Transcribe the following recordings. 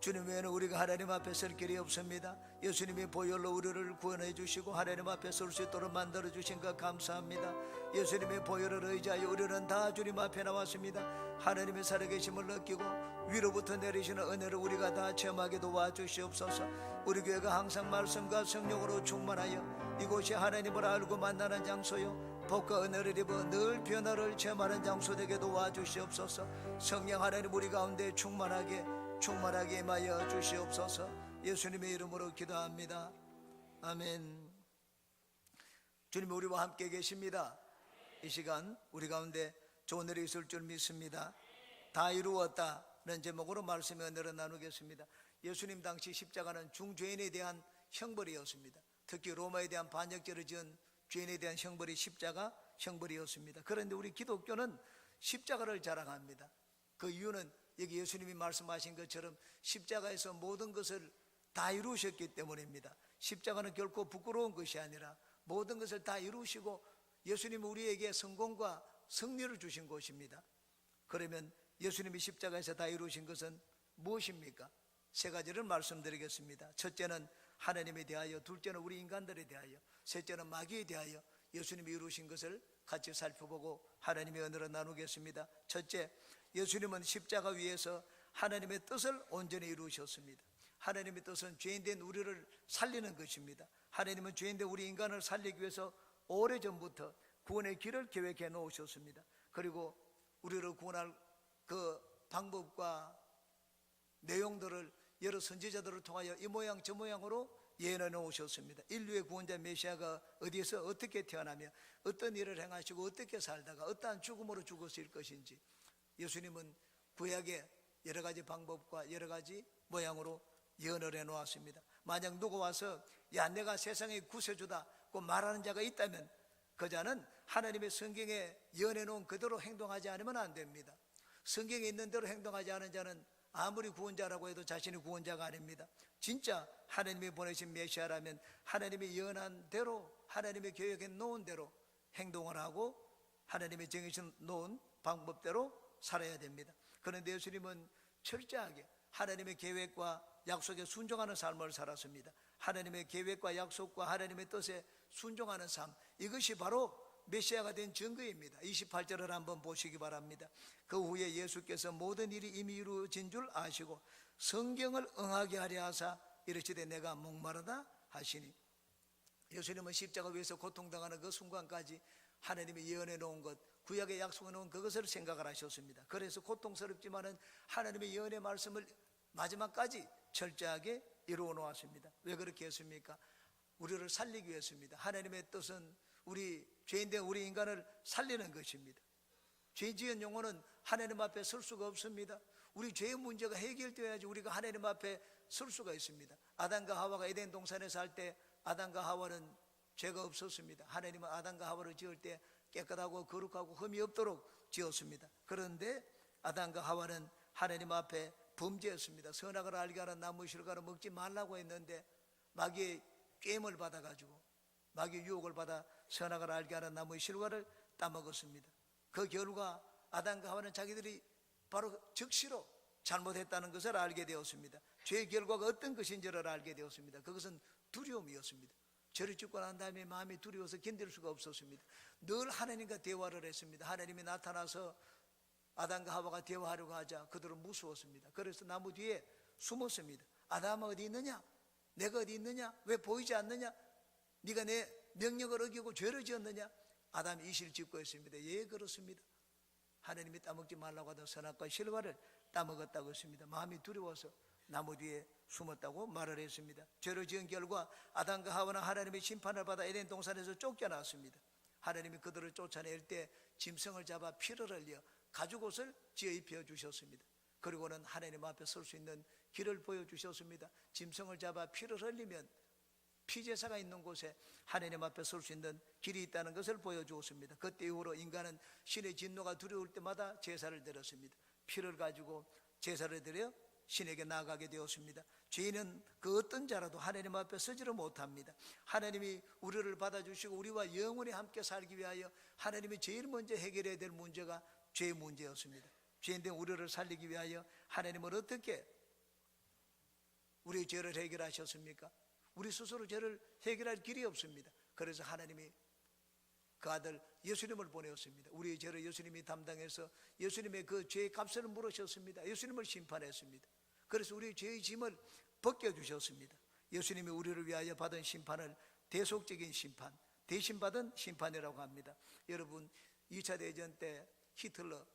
주님 외에는 우리가 하나님 앞에 설 길이 없습니다. 예수님이 보혈로 우리를 구원해 주시고 하나님 앞에 설 수 있도록 만들어 주신 것 감사합니다. 예수님의 보혈을 의지하여 우리는 다 주님 앞에 나왔습니다. 하나님의 살아계심을 느끼고 위로부터 내리시는 은혜를 우리가 다 체험하게 도와주시옵소서. 우리 교회가 항상 말씀과 성령으로 충만하여 이곳이 하나님을 알고 만나는 장소요. 복과 은혜를 입어 늘 변화를 체험하는 장소 되게 도와주시옵소서. 성령 하나님 우리 가운데 충만하게 충만하게 임하여 주시옵소서. 예수님의 이름으로 기도합니다. 아멘. 주님 우리와 함께 계십니다. 이 시간 우리 가운데 좋은 일이 있을 줄 믿습니다. 다 이루었다는 제목으로 말씀의 은혜를 나누겠습니다. 예수님 당시 십자가는 중죄인에 대한 형벌이었습니다. 특히 로마에 대한 반역죄를 지은 죄인에 대한 형벌이 십자가 형벌이었습니다. 그런데 우리 기독교는 십자가를 자랑합니다. 그 이유는 여기 예수님이 말씀하신 것처럼 십자가에서 모든 것을 다 이루셨기 때문입니다. 십자가는 결코 부끄러운 것이 아니라 모든 것을 다 이루시고 예수님은 우리에게 성공과 승리를 주신 것입니다. 그러면 예수님이 십자가에서 다 이루신 것은 무엇입니까? 세 가지를 말씀드리겠습니다. 첫째는 하나님에 대하여, 둘째는 우리 인간들에 대하여, 셋째는 마귀에 대하여 예수님이 이루신 것을 같이 살펴보고 하나님의 은혜를 나누겠습니다. 첫째, 예수님은 십자가 위에서 하나님의 뜻을 온전히 이루셨습니다. 하나님의 뜻은 죄인된 우리를 살리는 것입니다. 하나님은 죄인된 우리 인간을 살리기 위해서 오래전부터 구원의 길을 계획해 놓으셨습니다. 그리고 우리를 구원할 그 방법과 내용들을 여러 선지자들을 통하여 이 모양 저 모양으로 예언해 놓으셨습니다. 인류의 구원자 메시아가 어디에서 어떻게 태어나며 어떤 일을 행하시고 어떻게 살다가 어떠한 죽음으로 죽었을 것인지 예수님은 구약의 여러 가지 방법과 여러 가지 모양으로 예언을 해 놓았습니다. 만약 누가 와서 야 내가 세상의 구세주다고 말하는 자가 있다면 그 자는 하나님의 성경에 예언해 놓은 그대로 행동하지 않으면 안 됩니다. 성경에 있는 대로 행동하지 않은 자는 아무리 구원자라고 해도 자신이 구원자가 아닙니다. 진짜 하나님이 보내신 메시아라면 하나님이 예언한 대로 하나님의 계획에 놓은 대로 행동을 하고 하나님의 정해신 놓은 방법대로 살아야 됩니다. 그런데 예수님은 철저하게 하나님의 계획과 약속에 순종하는 삶을 살았습니다. 하나님의 계획과 약속과 하나님의 뜻에 순종하는 삶 이것이 바로 메시아가 된 증거입니다. 28절을 한번 보시기 바랍니다. 그 후에 예수께서 모든 일이 이미 이루어진 줄 아시고 성경을 응하게 하려 하사 이르시되 내가 목마르다 하시니 예수님은 십자가 위에서 고통당하는 그 순간까지 하나님이 예언해 놓은 것 구약에 약속해 놓은 그것을 생각을 하셨습니다. 그래서 고통스럽지만은 하나님의 예언의 말씀을 마지막까지 철저하게 이루어 놓았습니다. 왜 그렇게 했습니까? 우리를 살리기 위해서입니다. 하나님의 뜻은 우리 죄인된 우리 인간을 살리는 것입니다. 죄 지은 영혼은 하나님 앞에 설 수가 없습니다. 우리 죄의 문제가 해결되어야지 우리가 하나님 앞에 설 수가 있습니다. 아담과 하와가 에덴 동산에 살 때 아담과 하와는 죄가 없었습니다. 하나님은 아담과 하와를 지을 때 깨끗하고 거룩하고 흠이 없도록 지었습니다. 그런데 아담과 하와는 하나님 앞에 범죄했습니다. 선악을 알게 하는 나무 실과를 먹지 말라고 했는데 마귀의 꿰임을 받아가지고 마귀의 유혹을 받아 선악을 알게 하는 나무의 실과를 따먹었습니다. 그 결과 아담과 하와는 자기들이 바로 즉시로 잘못했다는 것을 알게 되었습니다. 죄의 결과가 어떤 것인지를 알게 되었습니다. 그것은 두려움이었습니다. 죄를 짓고 난 다음에 마음이 두려워서 견딜 수가 없었습니다. 늘 하나님과 대화를 했습니다. 하나님이 나타나서 아담과 하와가 대화하려고 하자 그들은 무서웠습니다. 그래서 나무 뒤에 숨었습니다. 아담아 어디 있느냐? 내가 어디 있느냐? 왜 보이지 않느냐? 네가 내 명령을 어기고 죄를 지었느냐? 아담이 이실 짓고 했습니다. 예 그렇습니다. 하나님이 따먹지 말라고 하던 선악과 실과를 따먹었다고 했습니다. 마음이 두려워서 나무 뒤에 숨었다고 말을 했습니다. 죄를 지은 결과 아담과 하와는 하나님의 심판을 받아 에덴 동산에서 쫓겨났습니다. 하나님이 그들을 쫓아낼 때 짐승을 잡아 피를 흘려 가죽옷을 지어 입혀 주셨습니다. 그리고는 하나님 앞에 설 수 있는 길을 보여 주셨습니다. 짐승을 잡아 피를 흘리면 피제사가 있는 곳에 하나님 앞에 설 수 있는 길이 있다는 것을 보여 주었습니다. 그때 이후로 인간은 신의 진노가 두려울 때마다 제사를 드렸습니다. 피를 가지고 제사를 드려 신에게 나아가게 되었습니다. 죄인은 그 어떤 자라도 하나님 앞에 서지를 못합니다. 하나님이 우리를 받아주시고 우리와 영원히 함께 살기 위하여 하나님이 제일 먼저 해결해야 될 문제가 죄의 문제였습니다. 죄인된 우리를 살리기 위하여 하나님은 어떻게 우리의 죄를 해결하셨습니까? 우리 스스로 죄를 해결할 길이 없습니다. 그래서 하나님이 그 아들 예수님을 보내었습니다. 우리의 죄를 예수님이 담당해서 예수님의 그 죄의 값을 물으셨습니다. 예수님을 심판했습니다. 그래서 우리의 죄의 짐을 벗겨주셨습니다. 예수님이 우리를 위하여 받은 심판을 대속적인 심판, 대신 받은 심판이라고 합니다. 여러분, 2차 대전 때 히틀러가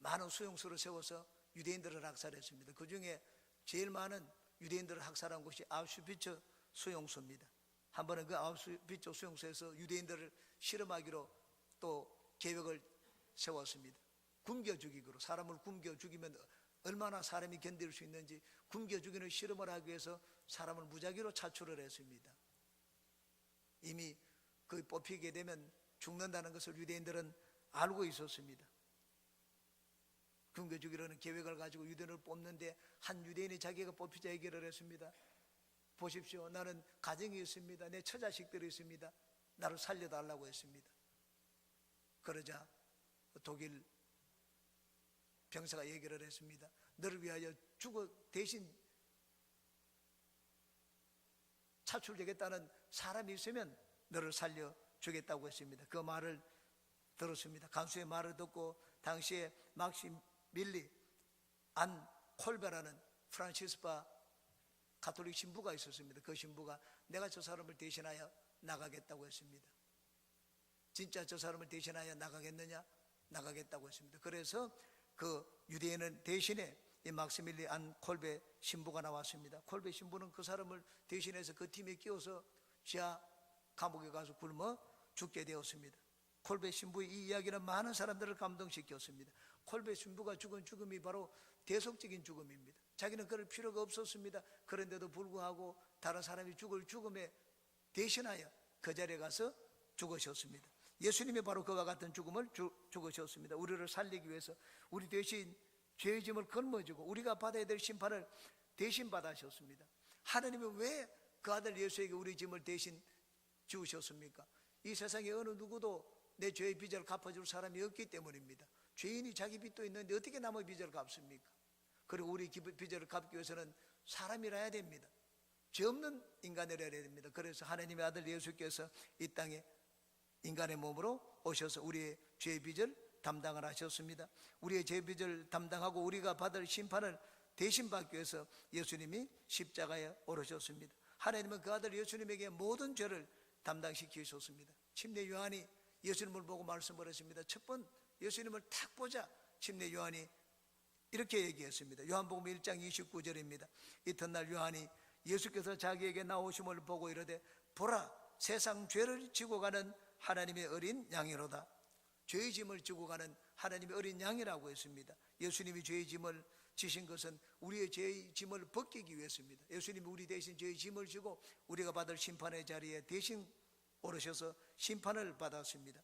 많은 수용소를 세워서 유대인들을 학살했습니다. 그 중에 제일 많은 유대인들을 학살한 곳이 아우슈비츠 수용소입니다. 한 번은 그 아우슈비츠 수용소에서 유대인들을 실험하기로 또 계획을 세웠습니다. 굶겨 죽이기로 사람을 굶겨 죽이면 얼마나 사람이 견딜 수 있는지 굶겨 죽이는 실험을 하기 위해서 사람을 무작위로 차출을 했습니다. 이미 그 뽑히게 되면 죽는다는 것을 유대인들은 알고 있었습니다. 굶겨 죽이려는 계획을 가지고 유대인을 뽑는데 한 유대인이 자기가 뽑히자 얘기를 했습니다. 보십시오. 나는 가정이 있습니다. 내 처자식들이 있습니다. 나를 살려달라고 했습니다. 그러자 독일 병사가 얘기를 했습니다. 너를 위하여 죽어 대신 차출되겠다는 사람이 있으면 너를 살려 주겠다고 했습니다. 그 말을 들었습니다. 간수의 말을 듣고 당시에 막심 밀리 안 콜베라는 프란시스파 가톨릭 신부가 있었습니다. 그 신부가 내가 저 사람을 대신하여 나가겠다고 했습니다. 진짜 저 사람을 대신하여 나가겠느냐? 나가겠다고 했습니다. 그래서 그 유대인은 대신에 이 막시밀리 안 콜베 신부가 나왔습니다. 콜베 신부는 그 사람을 대신해서 그 팀에 끼워서 지하 감옥에 가서 굶어 죽게 되었습니다. 콜베 신부의 이 이야기는 많은 사람들을 감동시켰습니다. 콜베 신부가 죽은 죽음이 바로 대속적인 죽음입니다. 자기는 그럴 필요가 없었습니다. 그런데도 불구하고 다른 사람이 죽을 죽음에 대신하여 그 자리에 가서 죽으셨습니다. 예수님이 바로 그와 같은 죽음을 주, 죽으셨습니다. 우리를 살리기 위해서 우리 대신 죄의 짐을 걸머지고 우리가 받아야 될 심판을 대신 받으셨습니다. 하나님이 왜 그 아들 예수에게 우리 짐을 대신 지우셨습니까? 이 세상에 어느 누구도 내 죄의 빚을 갚아줄 사람이 없기 때문입니다. 죄인이 자기 빚도 있는데 어떻게 남의 빚을 갚습니까? 그리고 우리 빚을 갚기 위해서는 사람이라야 됩니다. 죄 없는 인간이라야 됩니다. 그래서 하나님의 아들 예수께서 이 땅에 인간의 몸으로 오셔서 우리의 빚을 담당을 하셨습니다. 우리의 빚을 담당하고 우리가 받을 심판을 대신 받기 위해서 예수님이 십자가에 오르셨습니다. 하나님은 그 아들 예수님에게 모든 죄를 담당시키셨습니다. 침례 요한이 예수님을 보고 말씀을 했습니다. 첫 번 예수님을 탁 보자 침례 요한이 이렇게 얘기했습니다. 요한복음 1장 29절입니다. 이튿날 요한이 예수께서 자기에게 나오심을 보고 이르되 보라 세상 죄를 지고 가는 하나님의 어린 양이로다. 죄의 짐을 지고 가는 하나님의 어린 양이라고 했습니다. 예수님이 죄의 짐을 지신 것은 우리의 죄의 짐을 벗기기 위해서입니다. 예수님이 우리 대신 죄의 짐을 지고 우리가 받을 심판의 자리에 대신 오르셔서 심판을 받았습니다.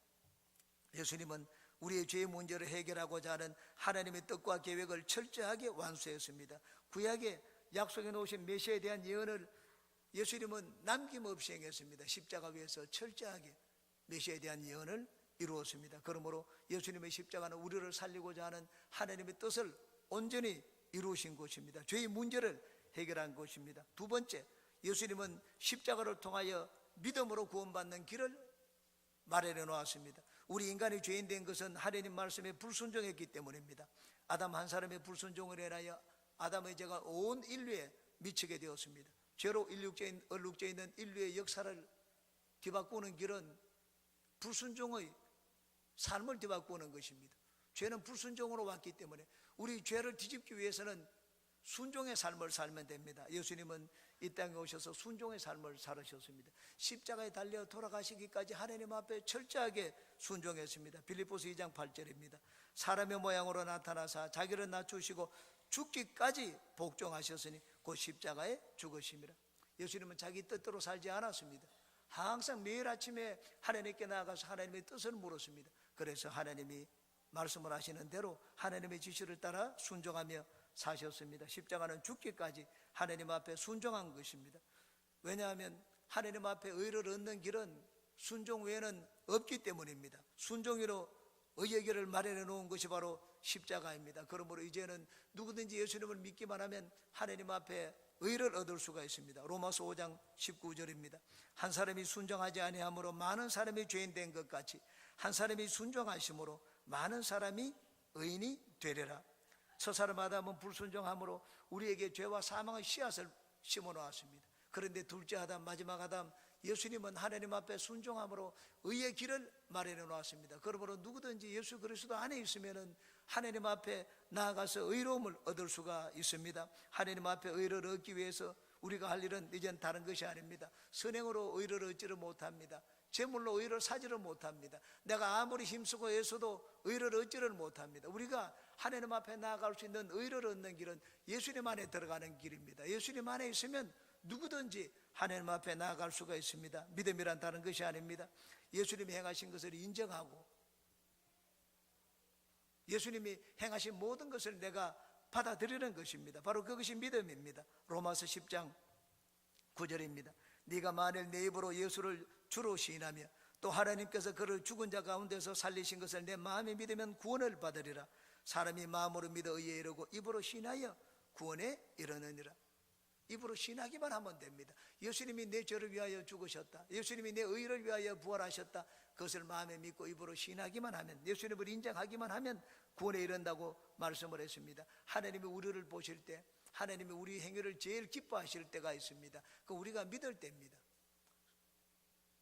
예수님은 우리의 죄의 문제를 해결하고자 하는 하나님의 뜻과 계획을 철저하게 완수했습니다. 구약에 약속해 놓으신 메시아에 대한 예언을 예수님은 남김없이 행했습니다. 십자가 위에서 철저하게 메시아에 대한 예언을 이루었습니다. 그러므로 예수님의 십자가는 우리를 살리고자 하는 하나님의 뜻을 온전히 이루신 것입니다. 죄의 문제를 해결한 것입니다. 두 번째, 예수님은 십자가를 통하여 믿음으로 구원받는 길을 마련해 놓았습니다. 우리 인간이 죄인 된 것은 하나님 말씀에 불순종했기 때문입니다. 아담 한 사람의 불순종을 인하여 아담의 죄가 온 인류에 미치게 되었습니다. 죄로 일육죄인, 얼룩죄 있는 인류의 역사를 뒤바꾸는 길은 불순종의 삶을 뒤바꾸는 것입니다. 죄는 불순종으로 왔기 때문에 우리 죄를 뒤집기 위해서는 순종의 삶을 살면 됩니다. 예수님은 이 땅에 오셔서 순종의 삶을 살으셨습니다. 십자가에 달려 돌아가시기까지 하나님 앞에 철저하게 순종했습니다. 빌립보서 2장 8절입니다. 사람의 모양으로 나타나사 자기를 낮추시고 죽기까지 복종하셨으니 곧 십자가에 죽으심이라. 예수님은 자기 뜻대로 살지 않았습니다. 항상 매일 아침에 하나님께 나아가서 하나님의 뜻을 물었습니다. 그래서 하나님이 말씀을 하시는 대로 하나님의 지시를 따라 순종하며 사셨습니다. 십자가는 죽기까지 하나님 앞에 순종한 것입니다. 왜냐하면 하나님 앞에 의를 얻는 길은 순종 외에는 없기 때문입니다. 순종으로 의의 길을 마련해 놓은 것이 바로 십자가입니다. 그러므로 이제는 누구든지 예수님을 믿기만 하면 하나님 앞에 의를 얻을 수가 있습니다. 로마서 5장 19절입니다. 한 사람이 순종하지 아니함으로 많은 사람이 죄인 된 것 같이 한 사람이 순종하심으로 많은 사람이 의인이 되리라. 첫 사람 아담은 불순종함으로 우리에게 죄와 사망의 씨앗을 심어 놓았습니다. 그런데 둘째 아담 마지막 아담 예수님은 하나님 앞에 순종함으로 의의 길을 마련해 놓았습니다. 그러므로 누구든지 예수 그리스도 안에 있으면은 하나님 앞에 나아가서 의로움을 얻을 수가 있습니다. 하나님 앞에 의를 얻기 위해서 우리가 할 일은 이젠 다른 것이 아닙니다. 선행으로 의를 얻지를 못합니다. 제물로 의를 사지를 못합니다. 내가 아무리 힘쓰고 애써도 의를 얻지를 못합니다. 우리가 하나님 앞에 나아갈 수 있는 의를 얻는 길은 예수님 안에 들어가는 길입니다. 예수님 안에 있으면 누구든지 하나님 앞에 나아갈 수가 있습니다. 믿음이란 다른 것이 아닙니다. 예수님이 행하신 것을 인정하고 예수님이 행하신 모든 것을 내가 받아들이는 것입니다. 바로 그것이 믿음입니다. 로마서 10장 9절입니다. 네가 만일 내 입으로 예수를 주로 시인하며 또 하나님께서 그를 죽은 자 가운데서 살리신 것을 내 마음에 믿으면 구원을 받으리라. 사람이 마음으로 믿어 의에 이르고 입으로 시인하여 구원에 이르느니라. 입으로 신하기만 하면 됩니다. 예수님이 내 죄를 위하여 죽으셨다. 예수님이 내 의를 위하여 부활하셨다. 그것을 마음에 믿고 입으로 신하기만 하면 예수님을 인정하기만 하면 구원에 이른다고 말씀을 했습니다. 하나님이 우리를 보실 때 하나님이 우리 행위를 제일 기뻐하실 때가 있습니다. 그 우리가 믿을 때입니다.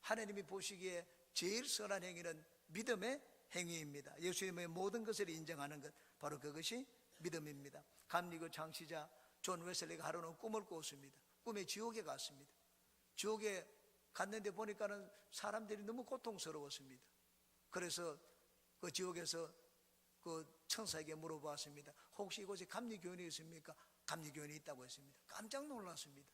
하나님이 보시기에 제일 선한 행위는 믿음의 행위입니다. 예수님의 모든 것을 인정하는 것 바로 그것이 믿음입니다. 감리교 창시자 존 웨슬리가 하루는 꿈을 꿨습니다. 꿈에 지옥에 갔습니다. 지옥에 갔는데 보니까는 사람들이 너무 고통스러웠습니다. 그래서 그 지옥에서 그 천사에게 물어보았습니다. 혹시 이곳에 감리교인이 있습니까? 감리교인이 있다고 했습니다. 깜짝 놀랐습니다.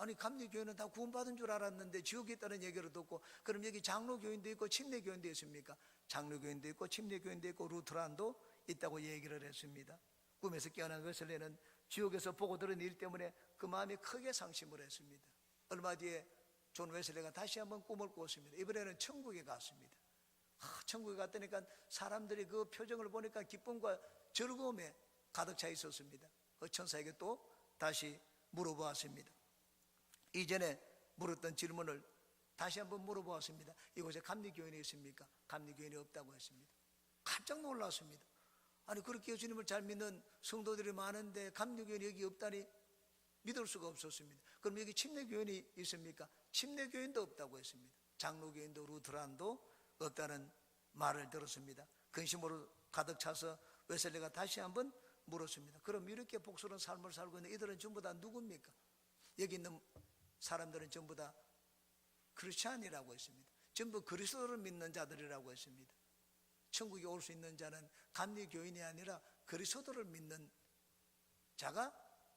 아니 감리교인은 다 구원받은 줄 알았는데 지옥에 있다는 얘기를 듣고 그럼 여기 장로교인도 있고 침례교인도 있습니까? 장로교인도 있고 침례교인도 있고 루트란도 있다고 얘기를 했습니다. 꿈에서 깨어난 웨슬리는 지옥에서 보고 들은 일 때문에 그 마음이 크게 상심을 했습니다. 얼마 뒤에 존 웨슬리가 다시 한번 꿈을 꿨습니다. 이번에는 천국에 갔습니다. 아, 천국에 갔다니까 사람들이 그 표정을 보니까 기쁨과 즐거움에 가득 차 있었습니다. 그 천사에게 또 다시 물어보았습니다. 이전에 물었던 질문을 다시 한번 물어보았습니다. 이곳에 감리교인이 있습니까? 감리교인이 없다고 했습니다. 깜짝 놀랐습니다. 아니 그렇게 예수님을 잘 믿는 성도들이 많은데 감리교인이 여기 없다니 믿을 수가 없었습니다. 그럼 여기 침례교인이 있습니까? 침례교인도 없다고 했습니다. 장로교인도 루트란도 없다는 말을 들었습니다. 근심으로 가득 차서 웨슬리가 다시 한번 물었습니다. 그럼 이렇게 복스러운 삶을 살고 있는 이들은 전부 다 누굽니까? 여기 있는 사람들은 전부 다 크리스찬이라고 했습니다. 전부 그리스도를 믿는 자들이라고 했습니다. 천국에 올 수 있는 자는 감리 교인이 아니라 그리스도를 믿는 자가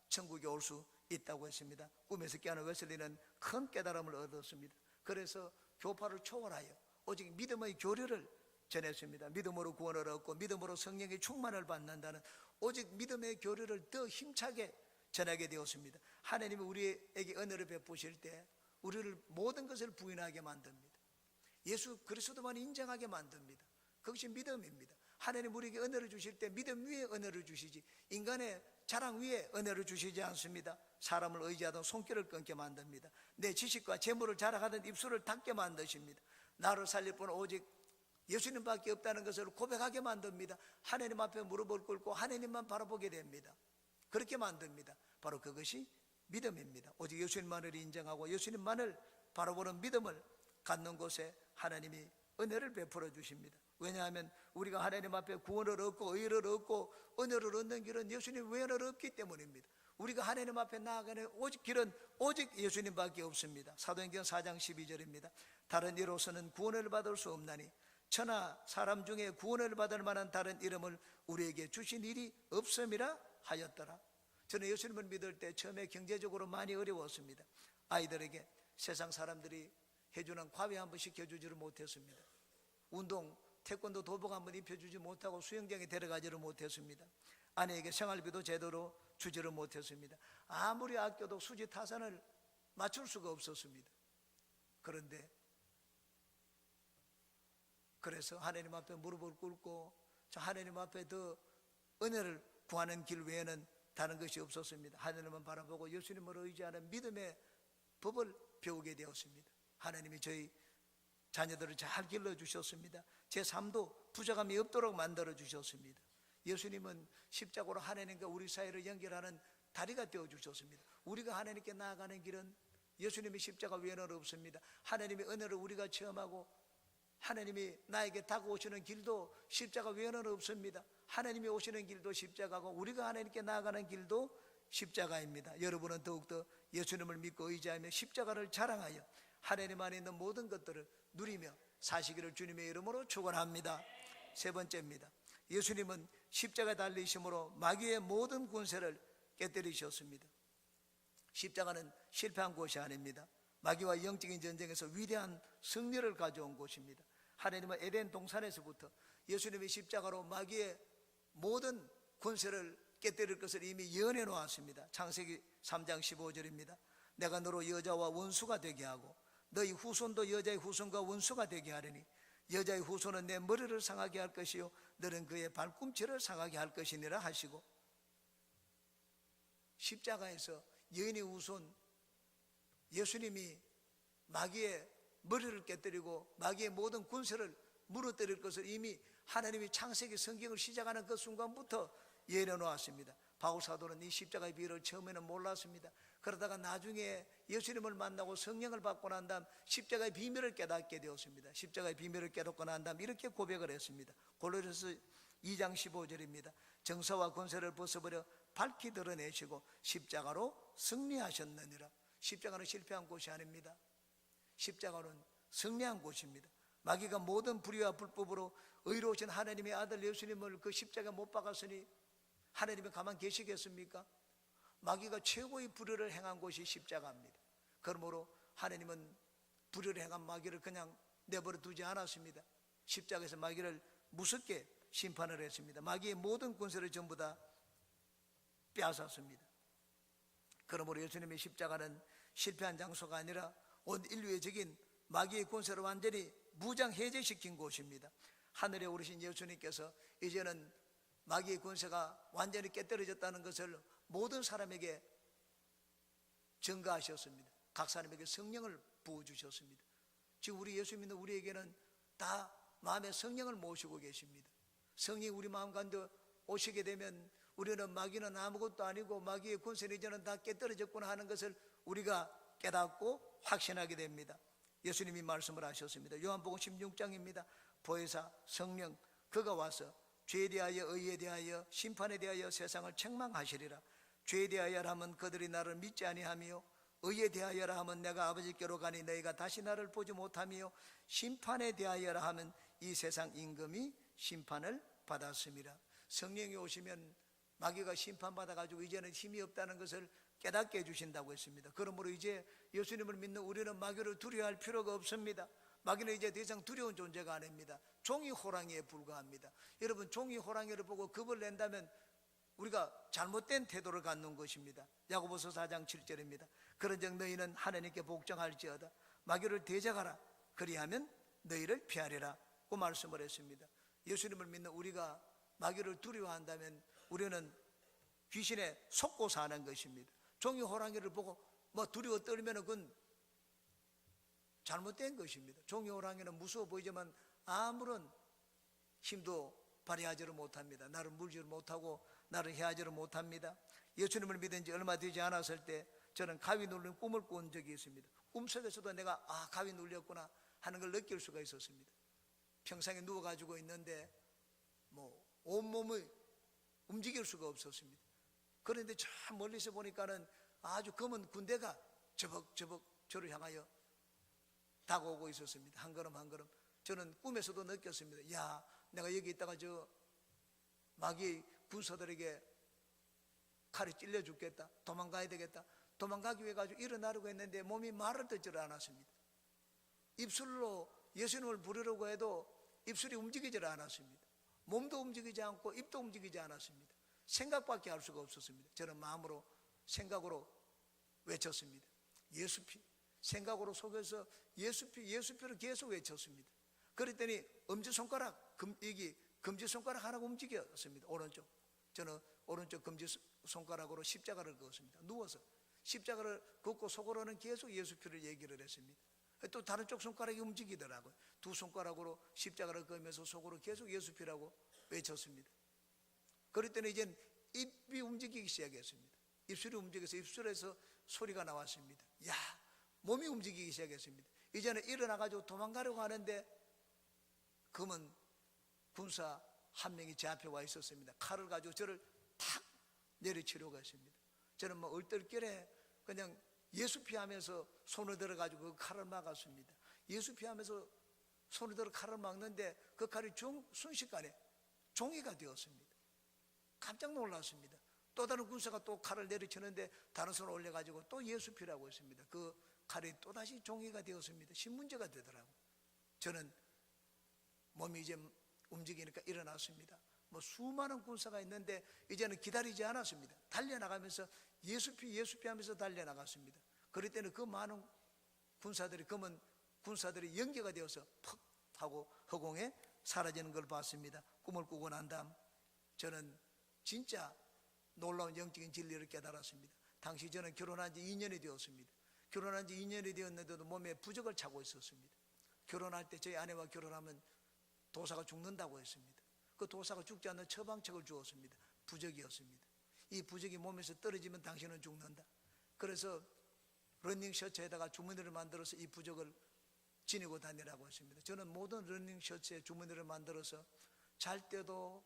천국에 올 수 있다고 했습니다. 꿈에서 깨어난 웨슬리는 큰 깨달음을 얻었습니다. 그래서 교파를 초월하여 오직 믿음의 교리를 전했습니다. 믿음으로 구원을 얻고 믿음으로 성령의 충만을 받는다는 오직 믿음의 교리를 더 힘차게 전하게 되었습니다. 하나님이 우리에게 은혜를 베푸실 때 우리를 모든 것을 부인하게 만듭니다. 예수 그리스도만 인정하게 만듭니다. 그것이 믿음입니다. 하나님 우리에게 은혜를 주실 때 믿음 위에 은혜를 주시지 인간의 자랑 위에 은혜를 주시지 않습니다. 사람을 의지하던 손길을 끊게 만듭니다. 내 지식과 재물을 자랑하던 입술을 닫게 만드십니다. 나를 살릴 분은 오직 예수님밖에 없다는 것을 고백하게 만듭니다. 하나님 앞에 무릎을 꿇고 하나님만 바라보게 됩니다. 그렇게 만듭니다. 바로 그것이 믿음입니다. 오직 예수님만을 인정하고 예수님만을 바라보는 믿음을 갖는 곳에 하나님이 은혜를 베풀어 주십니다. 왜냐하면 우리가 하나님 앞에 구원을 얻고 의를 얻고 은혜를 얻는 길은 예수님 외에는 없기 때문입니다. 우리가 하나님 앞에 나아가는 오직 길은 오직 예수님밖에 없습니다. 사도행전 4장 12절입니다. 다른 이로서는 구원을 받을 수 없나니 천하 사람 중에 구원을 받을 만한 다른 이름을 우리에게 주신 일이 없음이라 하였더라. 저는 예수님을 믿을 때 처음에 경제적으로 많이 어려웠습니다. 아이들에게 세상 사람들이 해주는 과외 한 번 시켜주지를 못했습니다. 운동, 태권도 도복 한 번 입혀주지 못하고 수영장에 데려가지를 못했습니다. 아내에게 생활비도 제대로 주지를 못했습니다. 아무리 아껴도 수지 타산을 맞출 수가 없었습니다. 그런데 그래서 하나님 앞에 무릎을 꿇고 저 하나님 앞에 더 은혜를 구하는 길 외에는 다른 것이 없었습니다. 하나님만 바라보고 예수님을 의지하는 믿음의 법을 배우게 되었습니다. 하나님이 저희 자녀들을 잘 길러 주셨습니다. 제 삶도 부족함이 없도록 만들어 주셨습니다. 예수님은 십자가로 하나님과 우리 사이를 연결하는 다리가 되어 주셨습니다. 우리가 하나님께 나아가는 길은 예수님의 십자가 외에는 없습니다. 하나님의 은혜를 우리가 체험하고 하나님이 나에게 다가오시는 길도 십자가 외에는 없습니다. 하나님이 오시는 길도 십자가고 우리가 하나님께 나아가는 길도 십자가입니다. 여러분은 더욱더 예수님을 믿고 의지하며 십자가를 자랑하여 하나님 안에 있는 모든 것들을 누리며 사시기를 주님의 이름으로 축원합니다. 세 번째입니다. 예수님은 십자가 달리심으로 마귀의 모든 군세를 깨뜨리셨습니다. 십자가는 실패한 곳이 아닙니다. 마귀와 영적인 전쟁에서 위대한 승리를 가져온 곳입니다. 하나님은 에덴 동산에서부터 예수님의 십자가로 마귀의 모든 권세를 깨뜨릴 것을 이미 예언해 놓았습니다. 창세기 3장 15절입니다. 내가 너로 여자와 원수가 되게 하고 너희 후손도 여자의 후손과 원수가 되게 하리니 여자의 후손은 내 머리를 상하게 할 것이요 너는 그의 발꿈치를 상하게 할 것이니라 하시고 십자가에서 여인의 후손 예수님이 마귀의 머리를 깨뜨리고 마귀의 모든 군세를 무너뜨릴 것을 이미 하나님이 창세기 성경을 시작하는 그 순간부터 예언해 놓았습니다. 바울 사도는 이 십자가의 비를 처음에는 몰랐습니다. 그러다가 나중에 예수님을 만나고 성령을 받고 난 다음 십자가의 비밀을 깨닫게 되었습니다. 십자가의 비밀을 깨닫고 난 다음 이렇게 고백을 했습니다. 골로새서 2장 15절입니다. 정사와 권세를 벗어버려 밝히 드러내시고 십자가로 승리하셨느니라. 십자가는 실패한 곳이 아닙니다. 십자가는 승리한 곳입니다. 마귀가 모든 불의와 불법으로 의로우신 하나님의 아들 예수님을 그 십자가에 못 박았으니 하나님이 가만 계시겠습니까? 마귀가 최고의 불의를 행한 곳이 십자가입니다. 그러므로 하나님은 불의를 행한 마귀를 그냥 내버려 두지 않았습니다. 십자가에서 마귀를 무섭게 심판을 했습니다. 마귀의 모든 권세를 전부 다 빼앗았습니다. 그러므로 예수님의 십자가는 실패한 장소가 아니라 온 인류의적인 마귀의 권세를 완전히 무장 해제시킨 곳입니다. 하늘에 오르신 예수님께서 이제는 마귀의 권세가 완전히 깨뜨려졌다는 것을 모든 사람에게 증가하셨습니다. 각 사람에게 성령을 부어주셨습니다. 지금 우리 예수 믿는 우리에게는 다 마음에 성령을 모시고 계십니다. 성령이 우리 마음 가운데 오시게 되면 우리는 마귀는 아무것도 아니고 마귀의 권세는 이제는 다 깨뜨려졌구나 하는 것을 우리가 깨닫고 확신하게 됩니다. 예수님이 말씀을 하셨습니다. 요한복음 16장입니다. 보혜사 성령 그가 와서 죄에 대하여 의에 대하여 심판에 대하여 세상을 책망하시리라. 죄에 대하여라 하면 그들이 나를 믿지 아니하며 의에 대하여라 하면 내가 아버지께로 가니 너희가 다시 나를 보지 못하며 심판에 대하여라 하면 이 세상 임금이 심판을 받았습니다. 성령이 오시면 마귀가 심판받아 가지고 이제는 힘이 없다는 것을 깨닫게 해주신다고 했습니다. 그러므로 이제 예수님을 믿는 우리는 마귀를 두려워할 필요가 없습니다. 마귀는 이제 더 이상 두려운 존재가 아닙니다. 종이 호랑이에 불과합니다. 여러분 종이 호랑이를 보고 겁을 낸다면 우리가 잘못된 태도를 갖는 것입니다. 야고보서 4장 7절입니다. 그런즉 너희는 하나님께 복종할지어다 마귀를 대적하라 그리하면 너희를 피하리라 고 말씀을 했습니다. 예수님을 믿는 우리가 마귀를 두려워한다면 우리는 귀신에 속고 사는 것입니다. 종이 호랑이를 보고 뭐 두려워 떨면 그건 잘못된 것입니다. 종이 호랑이는 무서워 보이지만 아무런 힘도 발휘하지를 못합니다. 나를 물지를 못하고 나를 해하지를 못합니다. 예수님을 믿은 지 얼마 되지 않았을 때 저는 가위 눌린 꿈을 꾼 적이 있습니다. 꿈속에서도 내가 아 가위 눌렸구나 하는 걸 느낄 수가 있었습니다. 평상에 누워가지고 있는데 뭐 온몸을 움직일 수가 없었습니다. 그런데 저 멀리서 보니까는 아주 검은 군대가 저벅저벅 저를 향하여 다가오고 있었습니다. 한 걸음 한 걸음. 저는 꿈에서도 느꼈습니다. 야, 내가 여기 있다가 저 마귀 군사들에게 칼이 찔려 죽겠다. 도망가야 되겠다. 도망가기 위해 가지고 일어나려고 했는데 몸이 말을 듣지를 않았습니다. 입술로 예수님을 부르려고 해도 입술이 움직이질 않았습니다. 몸도 움직이지 않고 입도 움직이지 않았습니다. 생각밖에 할 수가 없었습니다. 저는 마음으로 생각으로 외쳤습니다. 예수피. 생각으로 속에서 예수피, 예수피를 계속 외쳤습니다. 그랬더니 엄지 손가락, 금, 여기 금지 손가락 하나가 움직였습니다. 오른쪽. 저는 오른쪽 금지 손가락으로 십자가를 그었습니다. 누워서 십자가를 걷고 속으로는 계속 예수 피를 얘기를 했습니다. 또 다른 쪽 손가락이 움직이더라고요. 두 손가락으로 십자가를 그으면서 속으로 계속 예수 피라고 외쳤습니다. 그랬더니 이젠 입이 움직이기 시작했습니다. 입술이 움직여서 입술에서 소리가 나왔습니다. 야, 몸이 움직이기 시작했습니다. 이제는 일어나가지고 도망가려고 하는데 금은 군사 한 명이 제 앞에 와 있었습니다. 칼을 가지고 저를 탁 내리치려고 했습니다. 저는 뭐 얼떨결에 그냥 예수 피하면서 손을 들어가지고 그 칼을 막았습니다. 예수 피하면서 손을 들어 칼을 막는데 그 칼이 중, 순식간에 종이가 되었습니다. 깜짝 놀랐습니다. 또 다른 군사가 또 칼을 내리치는데 다른 손을 올려가지고 또 예수 피라고 했습니다. 그 칼이 또다시 종이가 되었습니다. 신문제가 되더라고요. 저는 몸이 이제 움직이니까 일어났습니다. 뭐 수많은 군사가 있는데 이제는 기다리지 않았습니다. 달려나가면서 예수피 예수피 하면서 달려나갔습니다. 그럴 때는 그 많은 군사들이 검은 군사들이 연계가 되어서 퍽 하고 허공에 사라지는 걸 봤습니다. 꿈을 꾸고 난 다음 저는 진짜 놀라운 영적인 진리를 깨달았습니다. 당시 저는 결혼한 지 2년이 되었습니다. 결혼한 지 2년이 되었는데도 몸에 부적을 차고 있었습니다. 결혼할 때 저희 아내와 결혼하면 도사가 죽는다고 했습니다. 그 도사가 죽지 않는 처방책을 주었습니다. 부적이었습니다. 이 부적이 몸에서 떨어지면 당신은 죽는다. 그래서 러닝 셔츠에다가 주머니를 만들어서 이 부적을 지니고 다니라고 했습니다. 저는 모든 러닝 셔츠에 주머니를 만들어서 잘 때도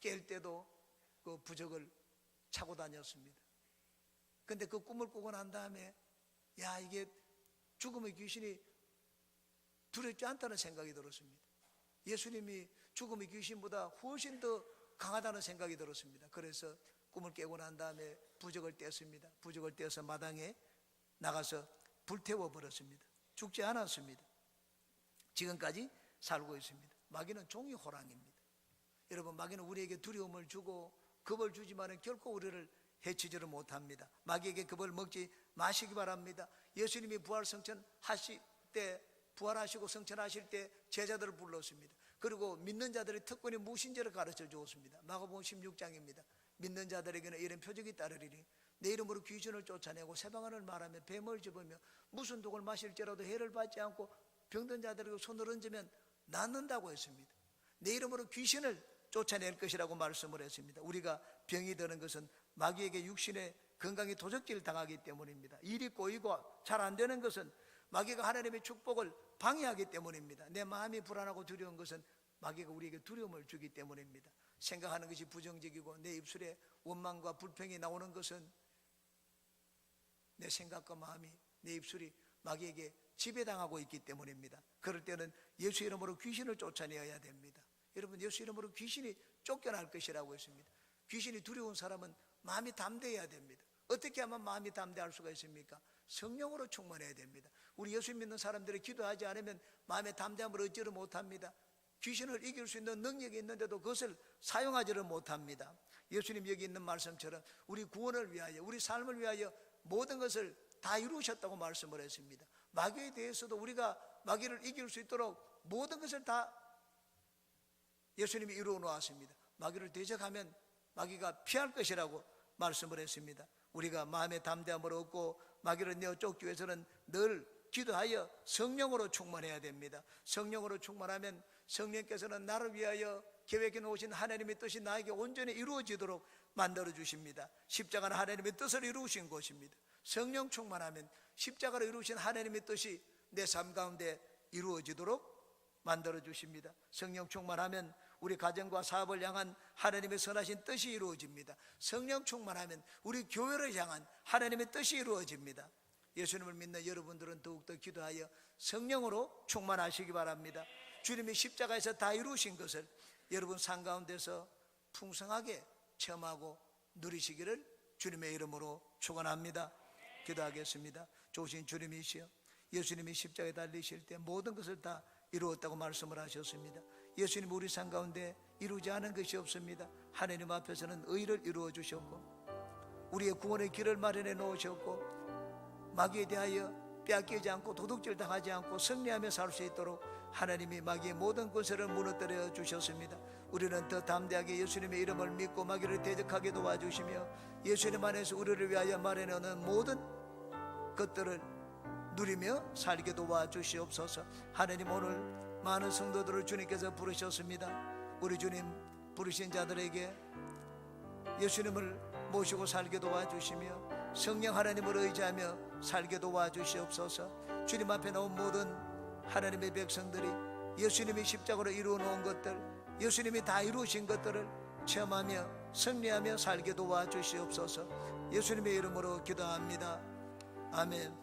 깰 때도 그 부적을 차고 다녔습니다. 근데 그 꿈을 꾸고 난 다음에 야 이게 죽음의 귀신이 두렵지 않다는 생각이 들었습니다. 예수님이 죽음의 귀신보다 훨씬 더 강하다는 생각이 들었습니다. 그래서 꿈을 깨고 난 다음에 부적을 떼었습니다. 부적을 떼어서 마당에 나가서 불태워 버렸습니다. 죽지 않았습니다. 지금까지 살고 있습니다. 마귀는 종이 호랑입니다. 여러분 마귀는 우리에게 두려움을 주고 겁을 주지만은 결코 우리를 해치지를 못합니다. 마귀에게 겁을 먹지 마시기 바랍니다. 예수님이 부활 성천 하실 때 부활하시고 성천하실 때 제자들을 불렀습니다. 그리고 믿는 자들의 특권이 무신제를 가르쳐 주었습니다. 마가복음 16장입니다. 믿는 자들에게는 이런 표적이 따르리니 내 이름으로 귀신을 쫓아내고 세방언을 말하며 뱀을 집으며 무슨 독을 마실지라도 해를 받지 않고 병든 자들에게 손을 얹으면 낫는다고 했습니다. 내 이름으로 귀신을 쫓아낼 것이라고 말씀을 했습니다. 우리가 병이 드는 것은 마귀에게 육신의 건강이 도적질 당하기 때문입니다. 일이 꼬이고 잘 안 되는 것은 마귀가 하나님의 축복을 방해하기 때문입니다. 내 마음이 불안하고 두려운 것은 마귀가 우리에게 두려움을 주기 때문입니다. 생각하는 것이 부정적이고 내 입술에 원망과 불평이 나오는 것은 내 생각과 마음이 내 입술이 마귀에게 지배당하고 있기 때문입니다. 그럴 때는 예수 이름으로 귀신을 쫓아내어야 됩니다. 여러분 예수 이름으로 귀신이 쫓겨날 것이라고 했습니다. 귀신이 두려운 사람은 마음이 담대해야 됩니다. 어떻게 하면 마음이 담대할 수가 있습니까? 성령으로 충만해야 됩니다. 우리 예수 믿는 사람들이 기도하지 않으면 마음의 담대함을 얻지를 못합니다. 귀신을 이길 수 있는 능력이 있는데도 그것을 사용하지를 못합니다. 예수님 여기 있는 말씀처럼 우리 구원을 위하여, 우리 삶을 위하여 모든 것을 다 이루셨다고 말씀을 했습니다. 마귀에 대해서도 우리가 마귀를 이길 수 있도록 모든 것을 다 예수님이 이루어 놓았습니다. 마귀를 대적하면 마귀가 피할 것이라고 말씀을 했습니다. 우리가 마음의 담대함을 얻고 마귀를 내어 쫓기 위해서는 늘 기도하여 성령으로 충만해야 됩니다. 성령으로 충만하면 성령께서는 나를 위하여 계획해 놓으신 하나님의 뜻이 나에게 온전히 이루어지도록 만들어 주십니다. 십자가는 하나님의 뜻을 이루신 것입니다. 성령 충만하면 십자가로 이루신 하나님의 뜻이 내 삶 가운데 이루어지도록 만들어 주십니다. 성령 충만하면 우리 가정과 사업을 향한 하나님의 선하신 뜻이 이루어집니다. 성령 충만하면 우리 교회를 향한 하나님의 뜻이 이루어집니다. 예수님을 믿는 여러분들은 더욱더 기도하여 성령으로 충만하시기 바랍니다. 주님이 십자가에서 다 이루신 것을 여러분 삶 가운데서 풍성하게 체험하고 누리시기를 주님의 이름으로 축원합니다. 기도하겠습니다. 좋으신 주님이시여 예수님이 십자가에 달리실 때 모든 것을 다 이루었다고 말씀을 하셨습니다. 예수님 우리 삶 가운데 이루지 않은 것이 없습니다. 하나님 앞에서는 의를 이루어 주셨고 우리의 구원의 길을 마련해 놓으셨고 마귀에 대하여 빼앗기지 않고 도둑질 당하지 않고 승리하며 살 수 있도록 하나님이 마귀의 모든 권세를 무너뜨려 주셨습니다. 우리는 더 담대하게 예수님의 이름을 믿고 마귀를 대적하게 도와주시며 예수님 안에서 우리를 위하여 마련하는 모든 것들을 누리며 살게 도와주시옵소서. 하나님 오늘 많은 성도들을 주님께서 부르셨습니다. 우리 주님 부르신 자들에게 예수님을 모시고 살게 도와주시며 성령 하나님을 의지하며 살게 도와주시옵소서. 주님 앞에 나온 모든 하나님의 백성들이 예수님이 십자가로 이루어 놓은 것들, 예수님이 다 이루신 것들을 체험하며 승리하며 살게 도와주시옵소서. 예수님의 이름으로 기도합니다. 아멘.